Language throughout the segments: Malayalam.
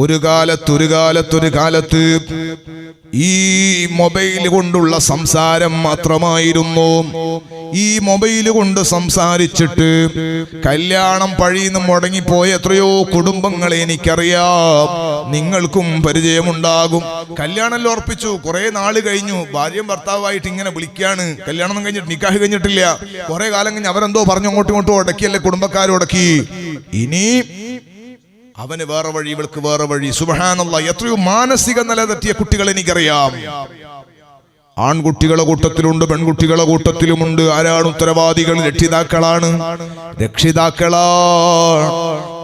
ഒരു കാലത്ത് ഒരു കാലത്ത് ഈ മൊബൈൽ കൊണ്ടുള്ള സംസാരം മാത്രമായിരുന്നു. ഈ മൊബൈൽ കൊണ്ട് സംസാരിച്ചിട്ട് കല്യാണം പഴിന്ന് മുടങ്ങിപ്പോയ എത്രയോ കുടുംബങ്ങളെ എനിക്കറിയാം. നിങ്ങൾക്കും പരിചയമുണ്ടാകും. കല്യാണം ഉറപ്പിച്ചു? കുറെ നാൾ കഴിഞ്ഞു. ഭാര്യയും ഭർത്താവായിട്ട് ഇങ്ങനെ വിളിക്കാണ്. കല്യാണം കഴിഞ്ഞിട്ട് നിക്കാഹ് കഴിഞ്ഞിട്ടില്ല. കുറെ കാലം കഴിഞ്ഞ് അവരെന്തോ പറഞ്ഞു അങ്ങോട്ടും ഇങ്ങോട്ടും ഉടക്കിയല്ലേ കുടുംബക്കാരും ഉടക്കി ഇനി അവന് വേറെ വഴി ഇവൾക്ക് വേറെ വഴി. സുബഹാനുള്ള എത്രയോ മാനസിക നില തെറ്റിയ കുട്ടികൾ എനിക്കറിയാം. ആൺകുട്ടികളെ കൂട്ടത്തിലുണ്ട് പെൺകുട്ടികളെ കൂട്ടത്തിലുമുണ്ട്. ആരാണ് ഉത്തരവാദികൾ? രക്ഷിതാക്കളാണ്. രക്ഷിതാക്കളാ.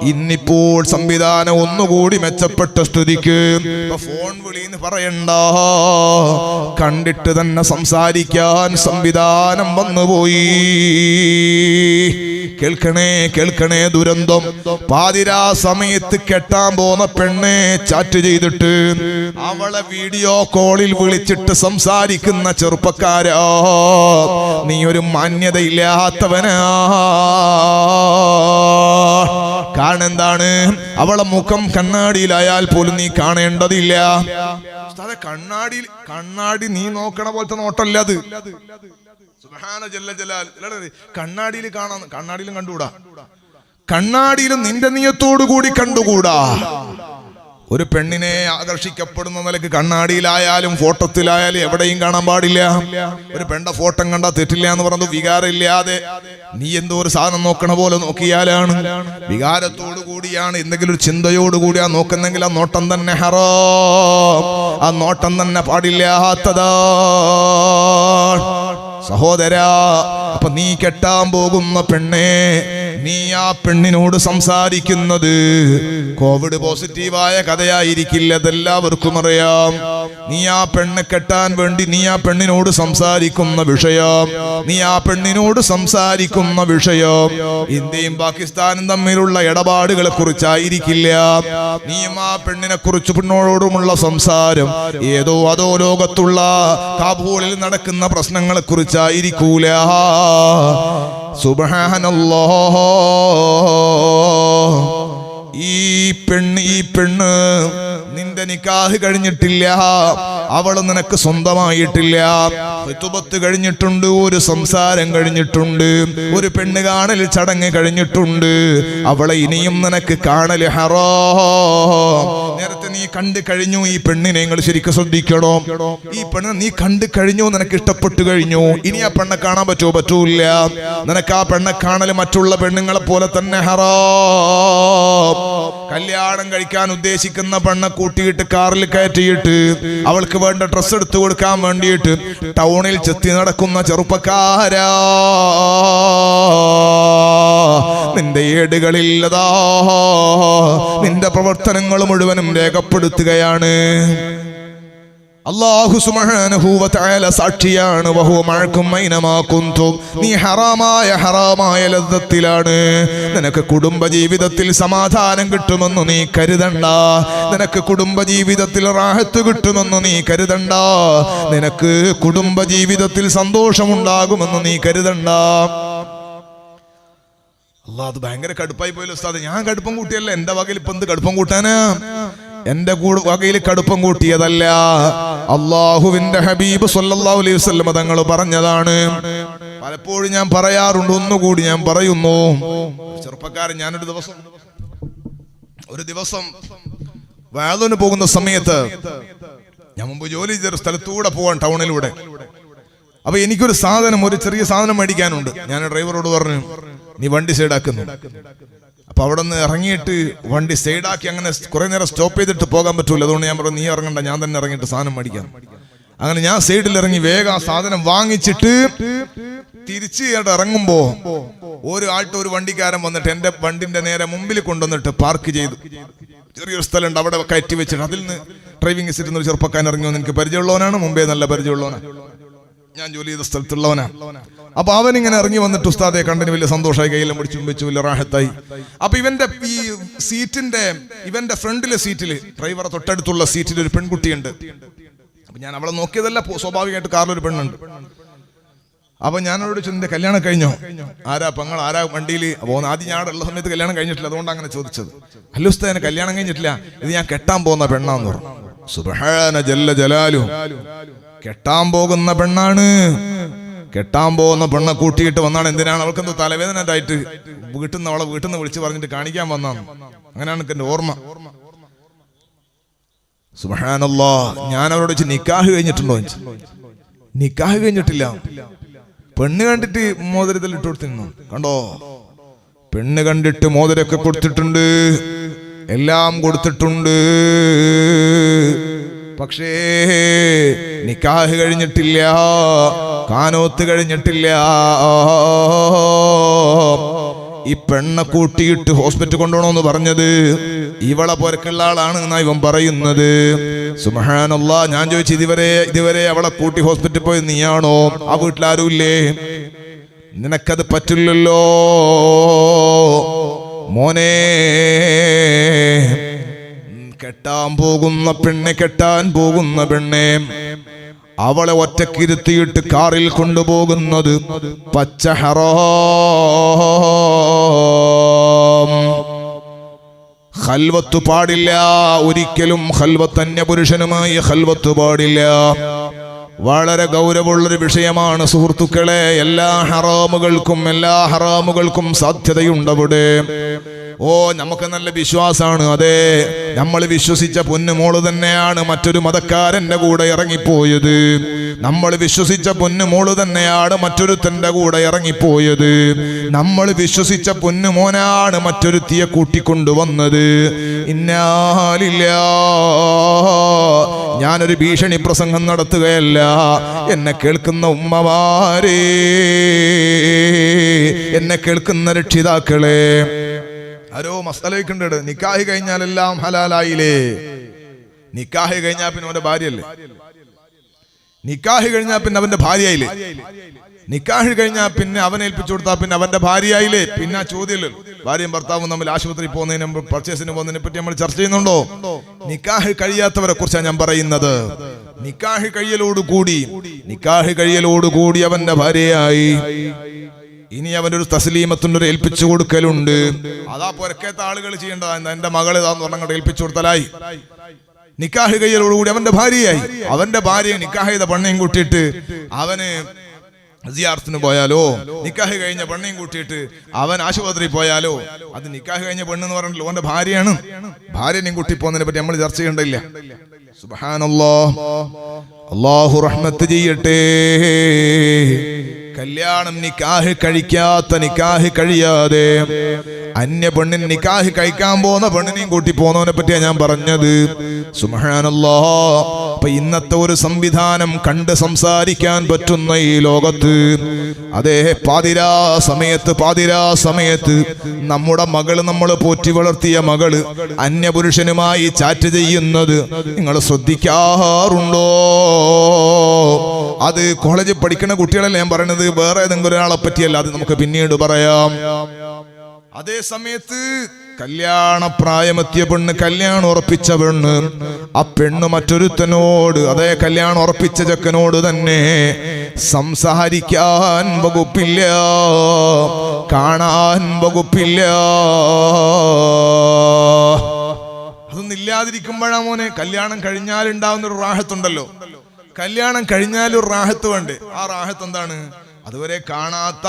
ഇന്നിപ്പോൾ സംവിധാനം ഒന്നുകൂടി മെച്ചപ്പെട്ട സ്ഥിതിക്ക് ഫോൺ ഫോൺ വിളിന്ന് പറയണ്ട. കണ്ടിട്ട് തന്നെ സംസാരിക്കാൻ സംവിധാനം വന്നുപോയി. കേൾക്കണേ കേൾക്കണേ ദുരന്തം. പാതിരാ സമയത്ത് കെട്ടാൻ പോന്ന പെണ്ണെ ചാറ്റ് ചെയ്തിട്ട് അവളെ വീഡിയോ കോളിൽ വിളിച്ചിട്ട് സംസാരിക്കുന്ന ചെറുപ്പക്കാരോ. നീ ഒരു മാന്യതയില്ലാത്തവനാ. കാണെന്താണ് അവളെ മുഖം കണ്ണാടിയിലായാൽ പോലും നീ കാണേണ്ടതില്ല. കണ്ണാടിയിൽ കണ്ണാടി നീ നോക്കണ പോലത്തെ നോട്ടല്ല അത്. ജല്ല കണ്ണാടിയിൽ കാണാൻ കണ്ണാടിയിലും കണ്ടുകൂടാ? കണ്ണാടിയിലും നിന്റെ നിയത്തോടു കൂടി കണ്ടുകൂടാ. ഒരു പെണ്ണിനെ ആകർഷിക്കപ്പെടുന്ന നിലയ്ക്ക് കണ്ണാടിയിലായാലും ഫോട്ടോത്തിലായാലും എവിടെയും കാണാൻ പാടില്ല. ഒരു പെണ്ണ ഫോട്ടോ കണ്ടാൽ തെറ്റില്ല എന്ന് പറഞ്ഞത് വികാരമില്ലാതെ നീ എന്തോ ഒരു സാധനം നോക്കണ പോലെ നോക്കിയാലാണ്. വികാരത്തോടു കൂടിയാണ് എന്തെങ്കിലും ഒരു ചിന്തയോടു നോക്കുന്നെങ്കിൽ ആ നോട്ടം തന്നെ ഹറോ. ആ നോട്ടം തന്നെ പാടില്ലാത്തതാ സഹോദരാ അപ്പൊ നീ കെട്ടാൻ പോകുന്ന പെണ്ണെ നീ ആ പെണ്ണിനോട് സംസാരിക്കുന്നത് കോവിഡ് പോസിറ്റീവായ കഥയായിരിക്കില്ല അതെല്ലാവർക്കും അറിയാം. നീ ആ പെണ്ണ് കെട്ടാൻ വേണ്ടി നീ ആ പെണ്ണിനോട് സംസാരിക്കുന്ന വിഷയം നീ ആ പെണ്ണിനോട് സംസാരിക്കുന്ന വിഷയം ഇന്ത്യയും പാകിസ്ഥാനും തമ്മിലുള്ള ഇടപാടുകളെ കുറിച്ചായിരിക്കില്ല. നീയും ആ പെണ്ണിനെ കുറിച്ച് പെണ്ണോടുമുള്ള സംസാരം ഏതോ അതോ ലോകത്തുള്ള കാബൂളിൽ നടക്കുന്ന പ്രശ്നങ്ങളെ കുറിച്ചായിരിക്കൂല. സുബഹാനല്ലോ ഈ പെണ്ണ് ഈ പെണ്ണ് നിന്റെ നിക്കാഹ് കഴിഞ്ഞിട്ടില്ല. അവൾ നിനക്ക് സ്വന്തമായിട്ടില്ല. ഋതുപത്ത് കഴിഞ്ഞിട്ടുണ്ട് ഒരു സംസാരം കഴിഞ്ഞിട്ടുണ്ട് ഒരു പെണ്ണ് കാണൽ ചടങ്ങ് കഴിഞ്ഞിട്ടുണ്ട്. അവളെ ഇനിയും നിനക്ക് കാണൽ ഹറോ. നേരത്തെ നീ കണ്ടു കഴിഞ്ഞു ഈ പെണ്ണിനെ നിങ്ങൾ ശരിക്കും ശ്രദ്ധിക്കണോ. ഈ പെണ്ണ് നീ കണ്ടു കഴിഞ്ഞു നിനക്ക് ഇഷ്ടപ്പെട്ടു കഴിഞ്ഞു. ഇനി ആ പെണ്ണെ കാണാൻ പറ്റുമോ? പറ്റൂല നിനക്ക് ആ പെണ്ണെ കാണൽ മറ്റുള്ള പെണ്ണുങ്ങളെ പോലെ തന്നെ ഹറോ. കല്യാണം കഴിക്കാൻ ഉദ്ദേശിക്കുന്ന പെണ്ണെ കൂട്ടിയിട്ട് കാറിൽ കയറ്റിയിട്ട് അവൾക്ക് വേണ്ട ഡ്രസ്സ് എടുത്തു കൊടുക്കാൻ വേണ്ടിയിട്ട് ടൗണിൽ ചെത്തി നടക്കുന്ന ചെറുപ്പക്കാരാ. നിന്റെ ഏടുകളില്ലതാ. നിന്റെ പ്രവർത്തനങ്ങൾ മുഴുവനും രേഖപ്പെടുത്തുകയാണ്. അള്ളാഹു സുബ്ഹാനഹു വ സാക്ഷിയാണ്. മഅക്കും ഐനമാ നീ ഹറാമായ ഹറാമായ ലദ്ദത്തിലാണ് നിനക്ക് കുടുംബ ജീവിതത്തിൽ സമാധാനം കിട്ടുമെന്ന് നീ കരുതണ്ട. നിനക്ക് കുടുംബ ജീവിതത്തിൽ റാഹത്ത് കിട്ടുമെന്ന് നീ കരുതണ്ട. നിനക്ക് കുടുംബ ജീവിതത്തിൽ സന്തോഷമുണ്ടാകുമെന്ന് നീ കരുതണ്ട. അല്ലാ അത് ഭയങ്കര കടുപ്പായി പോയല്ലോ ഉസ്താദ്. ഞാൻ കടുപ്പം കൂട്ടിയല്ല. എന്റെ വകയിൽ ഇപ്പൊ എന്ത് കടുപ്പം കൂട്ടാനാ? എന്റെ കൂടെ വകയിൽ കടുപ്പം കൂട്ടിയതല്ല. അള്ളാഹുവിന്റെ ഹബീബ് സല്ലാഹു അലൈഹി വസല്ലം തങ്ങൾ പറഞ്ഞതാണ്. പലപ്പോഴും ഞാൻ പറയാറുണ്ട് ഒന്നുകൂടി ഞാൻ പറയുന്നു. ചെറുപ്പക്കാരൻ ഞാനൊരു ദിവസം ഒരു ദിവസം വേദന പോകുന്ന സമയത്ത് ഞാൻ മുമ്പ് ജോലി ചെയ്ത സ്ഥലത്തൂടെ പോവാൻ ടൗണിലൂടെ. അപ്പൊ എനിക്കൊരു സാധനം ഒരു ചെറിയ സാധനം മേടിക്കാനുണ്ട്. ഞാൻ ഡ്രൈവറോട് പറഞ്ഞു നീ വണ്ടി സൈഡാക്കുന്നു. അപ്പൊ അവിടെ നിന്ന് ഇറങ്ങിയിട്ട് വണ്ടി സൈഡാക്കി അങ്ങനെ കുറെ നേരം സ്റ്റോപ്പ് ചെയ്തിട്ട് പോകാൻ പറ്റൂല. അതുകൊണ്ട് ഞാൻ പറഞ്ഞു നീ ഇറങ്ങണ്ട ഞാൻ തന്നെ ഇറങ്ങിയിട്ട് സാധനം മേടിക്കാം. അങ്ങനെ ഞാൻ സൈഡിൽ ഇറങ്ങി വേഗം ആ സാധനം വാങ്ങിച്ചിട്ട് തിരിച്ച് ഇങ്ങോട്ട് ഇറങ്ങുമ്പോ ഒരു ആൾട്ട് ഒരു വണ്ടിക്കാരൻ വന്നിട്ട് എന്റെ വണ്ടിന്റെ നേരെ മുമ്പിൽ കൊണ്ടുവന്നിട്ട് പാർക്ക് ചെയ്തു. ചെറിയൊരു സ്ഥലമുണ്ട് അവിടെ കയറ്റി വെച്ചിട്ട് അതിൽ നിന്ന് ഡ്രൈവിംഗ് സീറ്റിൽ നിന്ന് ഒരു ചെറുപ്പക്കാരൻ ഇറങ്ങി വന്ന് എനിക്ക് പരിചയമുള്ളവനാണ് മുമ്പേ നല്ല പരിചയമുള്ളവനാണ്. ഞാൻ ജോലി ചെയ്ത സ്ഥലത്തുള്ളവനാണ് അപ്പൊ അവൻ ഇങ്ങനെ ഇറങ്ങി വന്നിട്ട് ഉസ്താദെ കണ്ടിന് വലിയ സന്തോഷമായി കയ്യിലും പിടിച്ചും വെച്ചു വലിയ റാഹത്തായി. അപ്പൊ ഇവന്റെ ഈ സീറ്റിന്റെ ഇവന്റെ ഫ്രണ്ടിലെ സീറ്റിൽ ഡ്രൈവറെ തൊട്ടടുത്തുള്ള സീറ്റിൽ ഒരു പെൺകുട്ടിയുണ്ട്. അപ്പൊ ഞാൻ അവളെ നോക്കിയതല്ല സ്വാഭാവികമായിട്ട് സ്വാഭാവികമായിട്ട് കാറിലൊരു പെണ്ണുണ്ട്. അപ്പൊ ഞാൻ അവരോട് ചോദിച്ചു കല്യാണം കഴിഞ്ഞോ? ആരാ പെങ്ങൾ ആരാ വണ്ടിയിൽ പോകുന്ന ആദ്യം ഞാൻ ഉള്ള സമയത്ത് കല്യാണം കഴിഞ്ഞിട്ടില്ല അതുകൊണ്ട് അങ്ങനെ ചോദിച്ചത്. അല്ലുസ്താനെ കല്യാണം കഴിഞ്ഞിട്ടില്ല. ഇത് ഞാൻ കെട്ടാൻ പോകുന്ന പെണ്ണാന്ന് പറഞ്ഞു. സുബഹാന ജല്ല ജലാലു. കെട്ടാൻ പോകുന്ന പെണ്ണാണ്. കെട്ടാൻ പോകുന്ന പെണ്ണെ കൂട്ടിയിട്ട് വന്നാണ്. എന്തിനാണ്? അവൾക്ക് എന്തോ തലവേദന ഉണ്ടായിട്ട് വീട്ടിൽ നിന്ന് അവളെ വീട്ടിൽ നിന്ന് വിളിച്ച് പറഞ്ഞിട്ട് കാണിക്കാൻ വന്നാണ്. അങ്ങനെയാണ് എന്റെ ഓർമ്മ. സുബഹാനല്ലോ. ഞാൻ അവരോട് വെച്ച് നിക്കാഹ് കഴിഞ്ഞിട്ടുണ്ടോ? നിക്കാഹ് കഴിഞ്ഞിട്ടില്ല. പെണ്ണ് കണ്ടിട്ട് മോതിരത്തിൽ ഇട്ട് കൊടുത്തിരുന്നു. കണ്ടോ? പെണ്ണ് കണ്ടിട്ട് മോതിരൊക്കെ കൊടുത്തിട്ടുണ്ട്. എല്ലാം കൊടുത്തിട്ടുണ്ട്. പക്ഷേ നിക്കാഹ് കഴിഞ്ഞിട്ടില്ല കാനോത്ത് കഴിഞ്ഞിട്ടില്ല. ഈ പെണ്ണെ കൂട്ടിയിട്ട് ഹോസ്പിറ്റൽ കൊണ്ടുപോകണമെന്ന് പറഞ്ഞത് ഇവളെ പോരക്കുള്ള ആളാണ് എന്നാ ഇവൻ പറയുന്നത്. സുമഹാനല്ല ഞാൻ ചോദിച്ചു ഇതുവരെ ഇതുവരെ അവളെ കൂട്ടി ഹോസ്പിറ്റലിൽ പോയി നീയാണോ? ആ വീട്ടിലാരുമില്ലേ നിനക്കത് പറ്റില്ലല്ലോ. മോനെ കെട്ടാൻ പോകുന്ന പെണ്ണെ കെട്ടാൻ പോകുന്ന പെണ്ണെ. അവളെ ഒറ്റക്കിരുത്തിയിട്ട് കാറിൽ കൊണ്ടുപോകുന്നത് പച്ച ഹറോ. ഹൽവത്ത് പാടില്ല ഒരിക്കലും ഹൽവത്ത് അന്യപുരുഷനുമായി ഹൽവത്ത് പാടില്ല. വളരെ ഗൗരവമുള്ളൊരു വിഷയമാണ് സുഹൃത്തുക്കളെ എല്ലാ ഹറാമുകൾക്കും എല്ലാ ഹറാമുകൾക്കും സാധ്യതയുണ്ടവിടെ. ഓ നമുക്ക് നല്ല വിശ്വാസമാണ് അതെ. നമ്മൾ വിശ്വസിച്ച പൊന്നുമോൾ തന്നെയാണ് മറ്റൊരു മതക്കാരന്റെ കൂടെ ഇറങ്ങിപ്പോയത്. നമ്മൾ വിശ്വസിച്ച പൊന്നുമോൾ തന്നെയാണ് മറ്റൊരുത്തന്റെ കൂടെ ഇറങ്ങിപ്പോയത്. നമ്മൾ വിശ്വസിച്ച പൊന്നുമോനാണ് മറ്റൊരുത്തിയെ കൂട്ടിക്കൊണ്ടുവന്നത്. ഇന്നാലില്ല. ഞാനൊരു ഭീഷണി പ്രസംഗം നടത്തുകയല്ല. എന്നെ കേൾക്കുന്ന ഉമ്മമാരേ എന്നെ കേൾക്കുന്ന രക്ഷിതാക്കളെ ആരോ മസ്തലേക്കുണ്ട് നിക്കാഹി കഴിഞ്ഞാലെല്ലാം ഹലാലായില്ലേ? നിക്കാഹി കഴിഞ്ഞാൽ പിന്നെ അവന്റെ ഭാര്യയല്ലേ? നിക്കാഹി കഴിഞ്ഞാൽ പിന്നെ അവന്റെ ഭാര്യയായില്ലേ? നിക്കാഹി കഴിഞ്ഞാൽ പിന്നെ അവനെ ഏൽപ്പിച്ചു കൊടുത്താൽ പിന്നെ അവന്റെ ഭാര്യയായില്ലേ? പിന്നെ ആ ചോദ്യമല്ലോ ഭാര്യയും ഭർത്താവും തമ്മിൽ ആശുപത്രി പോകുന്നതിന് പർച്ചേസിന് പോകുന്നതിനെ പറ്റി നമ്മൾ ചർച്ച ചെയ്യുന്നുണ്ടോ? നിക്കാഹ് കഴിയാത്തവരെ കുറിച്ചാണ് ഞാൻ പറയുന്നത്. നിക്കാഹ് കഴിയലോടുകൂടി. നിക്കാഹ് കഴിയലോട് കൂടി അവന്റെ ഭാര്യയായി. ഇനി അവനൊരു ഒരു ഏൽപ്പിച്ചു കൊടുക്കലുണ്ട്. അതാ പുരക്കേത്ത ആളുകൾ ചെയ്യേണ്ടതാ. എന്റെ മകൾ ഇതാന്ന് പറഞ്ഞങ്ങോട്ട് ഏൽപ്പിച്ചു കൊടുത്തലായി. നിക്കാഹ് കയ്യലോടുകൂടി അവന്റെ ഭാര്യയായി. അവന്റെ ഭാര്യ നിക്കാഹ് ചെയ്ത പെണ്ണയും കൂട്ടിയിട്ട് അവന് സിയാർത്തിന് പോയാലോ? നിക്കാഹ് കഴിഞ്ഞ പെണ്ണയും കൂട്ടിയിട്ട് അവൻ ആശുപത്രിയിൽ പോയാലോ? അത് നിക്കാഹ് കഴിഞ്ഞ പെണ്ണെന്ന് പറഞ്ഞല്ലോ അവന്റെ ഭാര്യയാണ്. ഭാര്യനെയും കൂട്ടി പോകുന്നതിനെ പറ്റി നമ്മൾ ചർച്ച ചെയ്യണ്ടില്ല സുബാനല്ലോ അള്ളാഹു റഹ്മത്ത് ചെയ്യട്ടെ. കല്യാണം നിക്കാഹ് കഴിക്കാത്ത നിക്കാഹ് കഴിയാതെ അന്യ പെണ്ണിന് നിക്കാഹ് കഴിക്കാൻ പോകുന്ന പെണ്ണിനെയും കൂട്ടി പോകുന്നവനെ പറ്റിയാ ഞാൻ പറഞ്ഞത്. സുമഹാനല്ലോ അപ്പൊ ഇന്നത്തെ ഒരു സംവിധാനം കണ്ട് സംസാരിക്കാൻ പറ്റുന്ന ഈ ലോകത്ത്. അതേ പാതിരാ സമയത്ത് പാതിരാ സമയത്ത് നമ്മുടെ മകൾ നമ്മൾ പോറ്റി വളർത്തിയ മകൾ അന്യപുരുഷനുമായി ചാറ്റ് ചെയ്യുന്നത് നിങ്ങൾ ശ്രദ്ധിക്കാറുണ്ടോ? അത് കോളേജിൽ പഠിക്കുന്ന കുട്ടികളല്ല ഞാൻ പറയണത്? വേറെ ഏതെങ്കിലും ഒരാളെ പറ്റിയല്ല അത് നമുക്ക് പിന്നീട് പറയാം. അതേ സമയത്ത് കല്യാണ പ്രായമെത്തിയ പെണ്ണ് കല്യാണം ഉറപ്പിച്ച പെണ്ണ് ആ പെണ്ണ് മറ്റൊരുത്തനോട് അതേ കല്യാണം ഉറപ്പിച്ച ചെക്കനോട് തന്നെ സംസാരിക്കാൻ വകുപ്പില്ല കാണാൻ വകുപ്പില്ല. അതൊന്നും ഇല്ലാതിരിക്കുമ്പോഴാ മോനെ കല്യാണം കഴിഞ്ഞാൽ ഉണ്ടാവുന്ന ഒരു റാഹത്തുണ്ടല്ലോ. കല്യാണം കഴിഞ്ഞാൽ ഒരു റാഹത്ത് വേണ്ടേ? ആ റാഹത്ത് എന്താണ്? അതുവരെ കാണാത്ത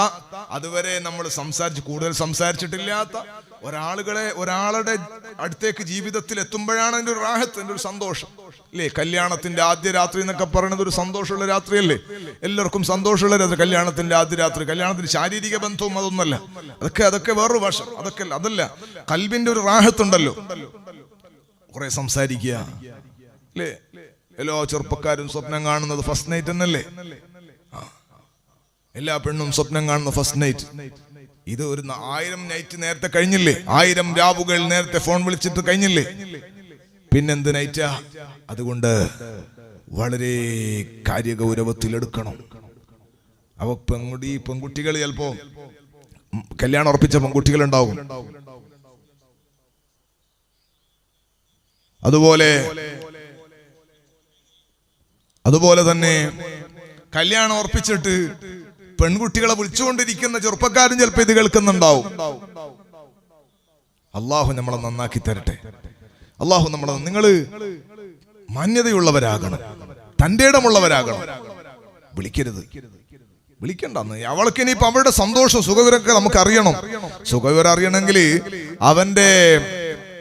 അതുവരെ നമ്മൾ സംസാരിച്ച് കൂടുതൽ സംസാരിച്ചിട്ടില്ലാത്ത ഒരാളുകളെ ഒരാളുടെ അടുത്തേക്ക് ജീവിതത്തിൽ എത്തുമ്പോഴാണ് എന്റെ ഒരു റാഹത്ത് എന്റെ ഒരു സന്തോഷം. അല്ലേ കല്യാണത്തിന്റെ ആദ്യ രാത്രി എന്നൊക്കെ പറയുന്നത് ഒരു സന്തോഷമുള്ള രാത്രിയല്ലേ? എല്ലാവർക്കും സന്തോഷമുള്ള രാത്രി. കല്യാണത്തിന്റെ ആദ്യ രാത്രി. കല്യാണത്തിന് ശാരീരിക ബന്ധവും അതൊന്നല്ല അതൊക്കെ അതൊക്കെ വേറൊരു വശം. അതൊക്കെ അതല്ല. കൽവിന്റെ ഒരു റാഹത്തുണ്ടല്ലോ. കുറെ സംസാരിക്കുക. അല്ലേ എല്ലാ ചെറുപ്പക്കാരും സ്വപ്നം കാണുന്നത് ഫസ്റ്റ് നൈറ്റ് എന്നല്ലേ? എല്ലാ പെണ്ണും സ്വപ്നം കാണുന്ന ഫസ്റ്റ് നൈറ്റ് ഇത് ഒരു ആയിരം നൈറ്റ് നേരത്തെ കഴിഞ്ഞില്ലേ? ആയിരം രാവുകൾ നേരത്തെ ഫോൺ വിളിച്ചിട്ട് കഴിഞ്ഞില്ലേ? പിന്നെന്ത് നൈറ്റാ അതുകൊണ്ട് വളരെ കാര്യഗൗരവത്തിൽ എടുക്കണം. അപ്പൊ പെൺകുട്ടി പെൺകുട്ടികൾ ചിലപ്പോ കല്യാണം ഉറപ്പിച്ച പെൺകുട്ടികൾ ഉണ്ടാവും അതുപോലെ അതുപോലെ തന്നെ കല്യാണം ഉറപ്പിച്ചിട്ട് പെൺകുട്ടികളെ വിളിച്ചുകൊണ്ടിരിക്കുന്ന ചെറുപ്പക്കാരും ചിലപ്പോ ഇത് കേൾക്കുന്നുണ്ടാവും. അള്ളാഹു നമ്മളെ നന്നാക്കി തരട്ടെ. അള്ളാഹു നമ്മളെ നിങ്ങൾ മാന്യതയുള്ളവരാകണം. തന്റെ ഇടമുള്ളവരാകണം. വിളിക്കരുത്. വിളിക്കണ്ടെന്ന്. അവൾക്ക് ഇനിയിപ്പോ അവളുടെ സന്തോഷം സുഖവിവരമൊക്കെ നമുക്ക് അറിയണം സുഖവിവരം അറിയണമെങ്കിൽ അവന്റെ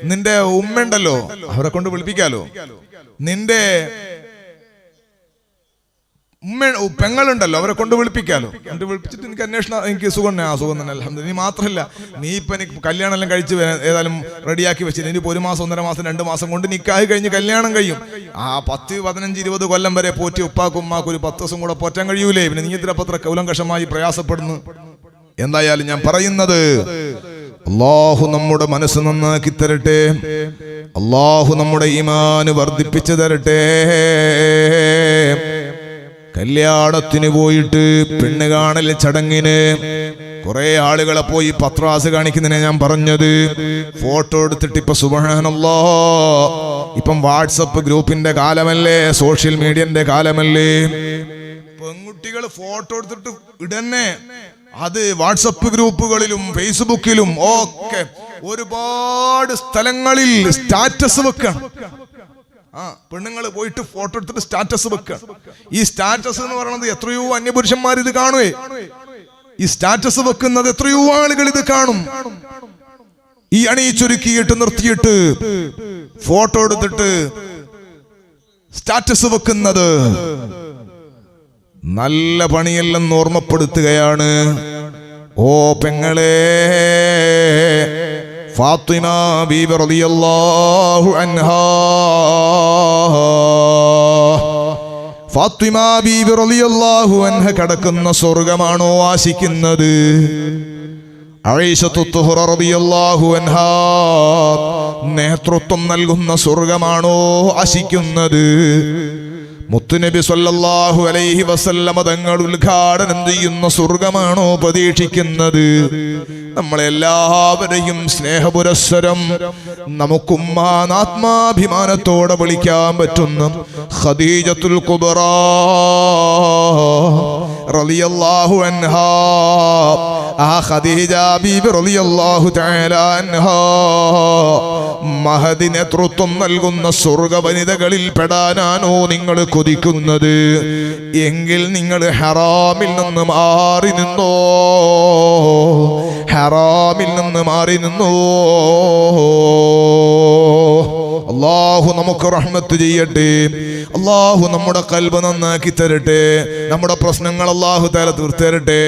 നിന്റെ ഉമ്മണ്ടല്ലോ അവരെ കൊണ്ട് വിളിപ്പിക്കാലോ? നിന്റെ ഉമ്മ പെങ്ങളുണ്ടല്ലോ അവരെ കൊണ്ട് വിളിപ്പിക്കാലോ. കൊണ്ട് വിളിപ്പിച്ചിട്ട് എനിക്ക് അന്വേഷണം എനിക്ക് സുഖം തന്നെ. ആ സുഖം തന്നെ അലഹമ്മദ് നീ മാത്രമല്ല നീ ഇപ്പം എനിക്ക് കല്യാണം എല്ലാം കഴിച്ച് ഏതായാലും റെഡിയാക്കി വെച്ചില്ല. ഇനി ഒരു മാസം ഒന്നര മാസം രണ്ട് മാസം കൊണ്ട് നിൽക്കായി കഴിഞ്ഞ് കല്യാണം കഴിയും. ആ പത്ത് പതിനഞ്ച് ഇരുപത് കൊല്ലം വരെ പോറ്റി ഉപ്പാക്കും ഉമ്മാക്കും ഒരു പത്ത് ദിവസം കൂടെ പോറ്റാൻ കഴിയൂലേ? പിന്നെ നീ ഇത്ര പത്ര കൗലങ്കഷമായി പ്രയാസപ്പെടുന്നു. എന്തായാലും ഞാൻ പറയുന്നത് അള്ളാഹു നമ്മുടെ മനസ്സ് നന്നാക്കി തരട്ടെ. അള്ളാഹു നമ്മുടെ ഈമാന് വർദ്ധിപ്പിച്ചു തരട്ടെ. കല്യാണത്തിന് പോയിട്ട് പെണ്ണ് കാണൽ ചടങ്ങിന്. കുറെ ആളുകളെ പോയി പത്രാസ് കാണിക്കുന്നതിനെ ഞാൻ പറഞ്ഞത്. ഫോട്ടോ എടുത്തിട്ട് ഇപ്പൊ സുബഹാനല്ലോ. ഇപ്പം വാട്സപ്പ് ഗ്രൂപ്പിന്റെ കാലമല്ലേ സോഷ്യൽ മീഡിയന്റെ കാലമല്ലേ? പെൺകുട്ടികൾ ഫോട്ടോ എടുത്തിട്ട് ഇടന്നെ. അത് വാട്സപ്പ് ഗ്രൂപ്പുകളിലും ഫേസ്ബുക്കിലും ഒക്കെ ഒരുപാട് സ്ഥലങ്ങളിൽ സ്റ്റാറ്റസ് വെക്കണം. ആ പെണ്ണുങ്ങൾ പോയിട്ട് ഫോട്ടോ എടുത്തിട്ട് സ്റ്റാറ്റസ് വെക്കുക ഈ സ്റ്റാറ്റസ് എന്ന് പറയുന്നത് എത്രയോ അന്യപുരുഷന്മാർ ഇത് കാണുവേ. ഈ സ്റ്റാറ്റസ് വെക്കുന്നത് എത്രയോ ആളുകൾ ഇത് കാണും. ഈ അണി ചുരുക്കിയിട്ട് നിർത്തിയിട്ട് ഫോട്ടോ എടുത്തിട്ട് സ്റ്റാറ്റസ് വെക്കുന്നത് നല്ല പണിയല്ലെന്ന് ഓർമ്മപ്പെടുത്തുകയാണ്. ഓ പെങ്ങളെ ഫാത്തിമ ബീബി റളിയല്ലാഹു അൻഹാ. ഫാത്തിമ ബീബി റളിയല്ലാഹു അൻഹ കടക്കുന്ന സ്വർഗമാണോ ആശിക്കുന്നത്? നേതൃത്വം നൽകുന്ന സ്വർഗമാണോ ആശിക്കുന്നത്? മുത്തുനബി സല്ലല്ലാഹു അലൈഹി വസല്ലമ തങ്ങൾ ഉദ്ഘാടനം ചെയ്യുന്ന സ്വർഗമാണോ പ്രതീക്ഷിക്കുന്നത്? നമ്മളെല്ലാവരെയും സ്നേഹപുരസ്സരം നമുക്കുമ്മാനാത്മാഭിമാനത്തോടെ വിളിക്കാൻ പറ്റുന്ന ഖദീജത്തുൽ കുബറ റളിയല്ലാഹു അൻഹാ. ആ ഖദീജ ബീബി റളിയല്ലാഹു തആല അൻഹാ. മഹദി നേതൃത്വം നൽകുന്ന സ്വർഗ വനിതകളിൽ പെടാനാണോ നിങ്ങൾ കൊതിക്കുന്നത്? എങ്കിൽ നിങ്ങൾ ഹറാമിൽ നിന്ന് മാറി നിന്നോ? ഹറാമിൽ നിന്ന് മാറി നിന്നോ? അള്ളാഹു നമുക്ക് റഹ്മത്ത് ചെയ്യട്ടെ. അള്ളാഹു നമ്മുടെ കൽബ് നന്നാക്കി തരട്ടെ. നമ്മുടെ പ്രശ്നങ്ങൾ അള്ളാഹു തല തീർത്തരട്ടെ